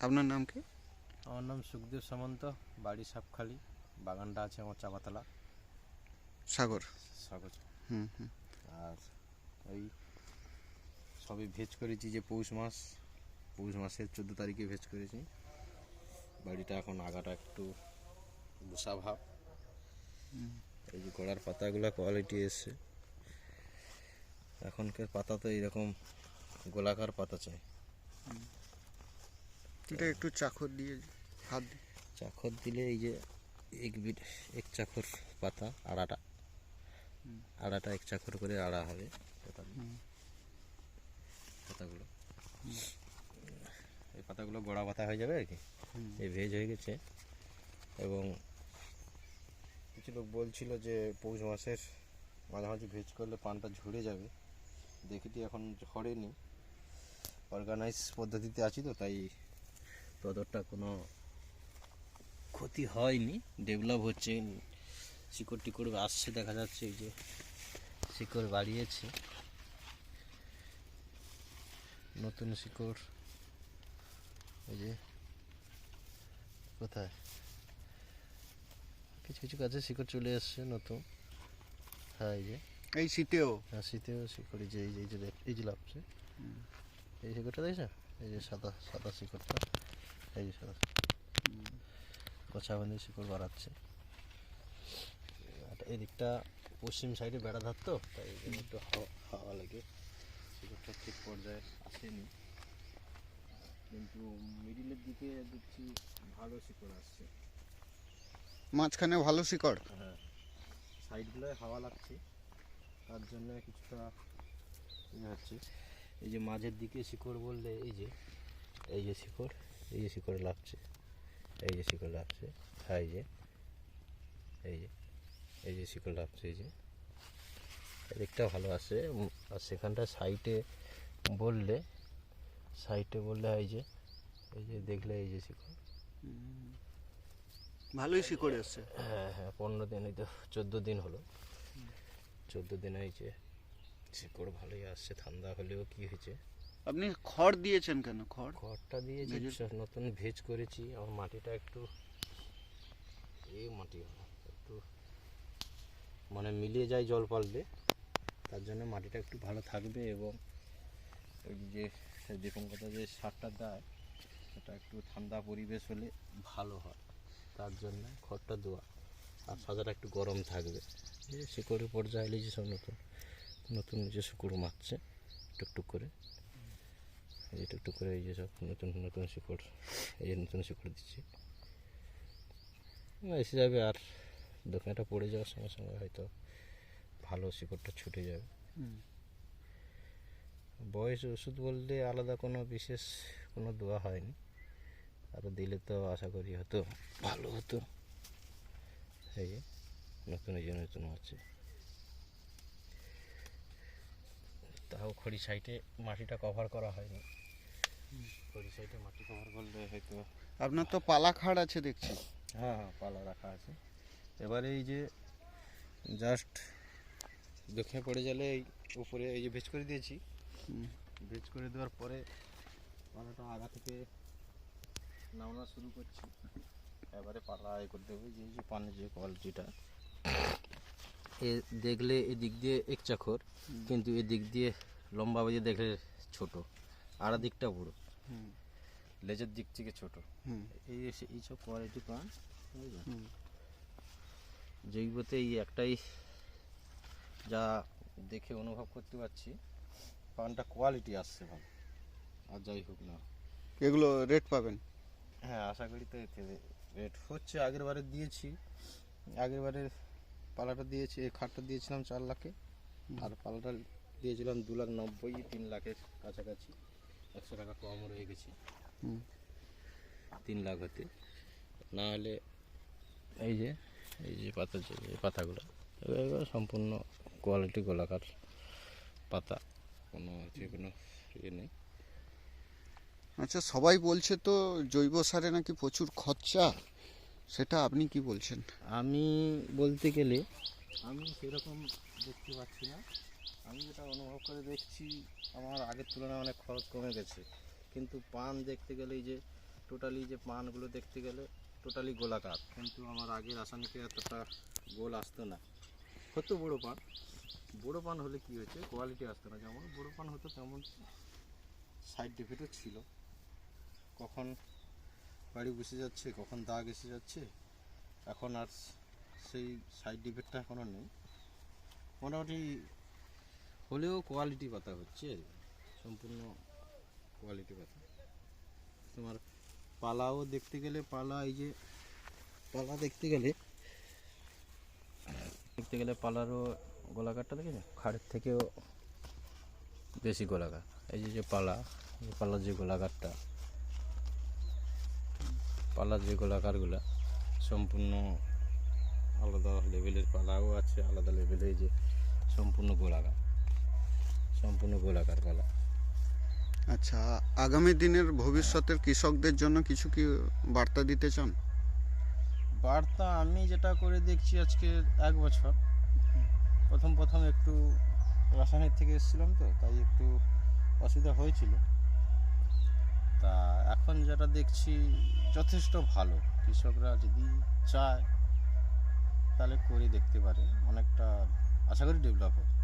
আপনার নাম কি? আমার নাম সুখদেব সামন্ত বাড়ি সাপখালি বাগানটা আছে আমার চাপাতলা। সাগর? সাগর। হুম হুম। আর ওই সবই ভেজ করেছি যে পৌষ মাস পৌষ মাসের চোদ্দ তারিখে ভেজ করেছি। বাড়িটা এখন আগাটা একটু বুসা ভাব। এই যে গোড়ার পাতাগুলো কোয়ালিটি এসছে। এখনকার পাতা তো এইরকম গোলাকার পাতা চাই। এটা একটু চাকর দিয়ে হাত দিয়ে চাখর দিলে এই যে এক বিট এক চাখর পাতা আড়াটা। আড়াটা এক চাখর করে আড়া হবে পাতা। পাতাগুলো। এই পাতাগুলো গোড়া পাতা হয়ে যাবে আর কি। এই ভেজ হয়ে গেছে। এবং কিছু লোক বলছিল যে পৌষ মাসের মাঝামাঝি ভেজ করলে পানটা ঝরে যাবে। দেখেছি এখন ঝরেনি। অর্গানাইজ পদ্ধতিতে আছি তো তাই ততটা কোনো ক্ষতি হয়নি ডেভেলপ হচ্ছে শিকড় টিকড় আসছে দেখা যাচ্ছে এই যে শিকড় বাড়িয়েছে। নতুন শিকড় এই যে কোথায়? কিছু কিছু কাজে শিকড় চলে এসছে নতুন। হ্যাঁ এই যে। এই শীতেও? হ্যাঁ শীতেও শিকড় এই যে এই যে এই যে এই যে লাভছে এই শিকড়টা দেখছ? এই যে সাদা সাদা শিকড়টা। এই যে সাদা। শিকড় বাড়াচ্ছে। এদিকটা পশ্চিম সাইডে বেড়া ধার তো তাই একটু হাওয়া হাওয়া লাগে। শিকড়টা ঠিক পর্যায়ে আসেনি। কিন্তু মিডিলের দিকে দেখছি ভালো শিকড় আসছে। মাঝখানে ভালো শিকড়? হ্যাঁ। সাইডগুলোয় হাওয়া লাগছে। তার জন্য কিছুটা ইয়ে হচ্ছে। এই যে মাঝের দিকে শিকড় বললে এই যে এই যে শিকড়। এই যে শিকড় লাগছে এই যে শিকড় লাগছে হ্যাঁ এই যে এই যে এই যে শিকড় লাগছে এই যে। এদিকটা ভালো আছে আর সেখানটা সাইটে বললে সাইটে বললে এই যে এই যে দেখলে এই যে শিকড়। ভালোই শিকড় এসছে হ্যাঁ হ্যাঁ পনেরো দিন এই তো চোদ্দ দিন হলো। চোদ্দ দিন হয়েছে শিকড় ভালোই আসছে ঠান্ডা হলেও কি হয়েছে? আপনি খড় দিয়েছেন কেন? খড়? খড়টা দিয়েছি নতুন ভেজ করেছি। আমার মাটিটা একটু এই মাটি একটু মানে মিলিয়ে যায় জল পাললে তার জন্য মাটিটা একটু ভালো থাকবে এবং ওই যে যেরকম কথা যে সারটা দেয় সেটা একটু ঠান্ডা পরিবেশ হলে ভালো হয়। তার জন্য খড়টা দেওয়া। আর সাজাটা একটু গরম থাকবে। শিকড়ের পর্যায়ে এলে যে সব নতুন নতুন যে শিকড় মারছে টুকটুক করে। এই টুকটুক করে এই যে সব নতুন নতুন শিকড় এই যে নতুন শিকড় দিচ্ছি। এসে যাবে আর দোকানটা পড়ে যাওয়ার সঙ্গে সঙ্গে হয়তো ভালো শিকড়টা ছুটে যাবে। বয়স ওষুধ বলতে আলাদা কোনো বিশেষ কোনো দেওয়া হয়নি। আরও দিলে তো আশা করি হতো ভালো হতো। এই যে নতুন এই জন্য নতুন হচ্ছে। খড়ি সাইডে মাটিটা কভার করা হয়নি। খড়ি সাইডে মাটি কভার করলে হয়তো আপনার তো পালা খাড় আছে দেখছি। হ্যাঁ হ্যাঁ পালা রাখা আছে। এবারে এই যে জাস্ট দক্ষিণে পড়ে গেলে এই উপরে এই যে ভেজ করে দিয়েছি। ভেজ করে দেওয়ার পরে পালাটা আগা থেকে নামানো শুরু করছি। এবারে পালা এ করে দেবো যে যে পানের যে কোয়ালিটিটা এ দেখলে এদিক দিয়ে এক চাকর কিন্তু এদিক দিয়ে লম্বা বাজে দেখলে ছোট আর দিকটা বড়। লেজের দিক থেকে ছোট। এই এইসব কোয়ালিটি পান। জৈবতে এই একটাই যা দেখে অনুভব করতে পারছি পানটা কোয়ালিটি আসছে ভালো। আর যাই হোক না। এগুলো রেট পাবেন? হ্যাঁ আশা করি তো এতে রেট হচ্ছে। আগের বারে দিয়েছি। আগের বারে পালাটা দিয়েছি এই খাটটা দিয়েছিলাম চার লাখে। আর পালাটা দিয়েছিলাম দু লাখ নব্বই তিন লাখের কাছাকাছি। একশো টাকা কম রয়ে গেছি। তিন লাখ হতে। না হলে এই যে এই যে পাতা যে এই পাতাগুলো এগুলো সম্পূর্ণ কোয়ালিটি গোলাকার পাতা। কোনো হচ্ছে কোনো ইয়ে নেই। আচ্ছা সবাই বলছে তো জৈব সারে নাকি প্রচুর খরচা। সেটা আপনি কি বলছেন? আমি বলতে গেলে আমি সেরকম দেখতে পাচ্ছি না। আমি যেটা অনুভব করে দেখছি, আমার আগের তুলনায় অনেক খরচ কমে গেছে। কিন্তু পান দেখতে গেলে এই যে টোটালি যে পানগুলো দেখতে গেলে টোটালি গোলাকার। কিন্তু আমার আগে রাসায়নিকে এতটা গোল আসতো না। হতো বড়ো পান। বড়ো পান হলে কি হয়েছে? কোয়ালিটি আসতো না। যেমন বড়ো পান হতো তেমন সাইড ডিফেক্টও ছিল। কখন বাড়ি বসে যাচ্ছে, কখন দাগ এসে যাচ্ছে, এখন আর সেই সাইড ডিফেক্টটা এখনও নেই। মোটামুটি হলেও কোয়ালিটি পাতা হচ্ছে। সম্পূর্ণ কোয়ালিটি পাতা। তোমার পালাও দেখতে গেলে, পালা এই যে, পালা দেখতে গেলে দেখতে গেলে পালারও গোলাকারটা দেখেছ? খাড়ের থেকেও বেশি গোলাকার। এই যে যে পালা, এই পালার যে গোলাকারটা, পালার যে গোলাকারগুলা, সম্পূর্ণ আলাদা লেভেলের পালাও আছে, আলাদা লেভেলে এই যে সম্পূর্ণ গোলাকার। সম্পূর্ণ গোলাকার পালা আচ্ছা আগামী দিনের ভবিষ্যতের কৃষকদের জন্য কিছু কি বার্তা দিতে চান? বার্তা আমি যেটা করে দেখছি আজকে এক বছর। প্রথম প্রথম একটু রাসায়নিক থেকে এসেছিলাম তো তাই একটু অসুবিধা হয়েছিল। তা এখন যেটা দেখছি যথেষ্ট ভালো। কৃষকরা যদি চায় তাহলে করে দেখতে পারে। অনেকটা আশা করি ডেভেলপ হবে।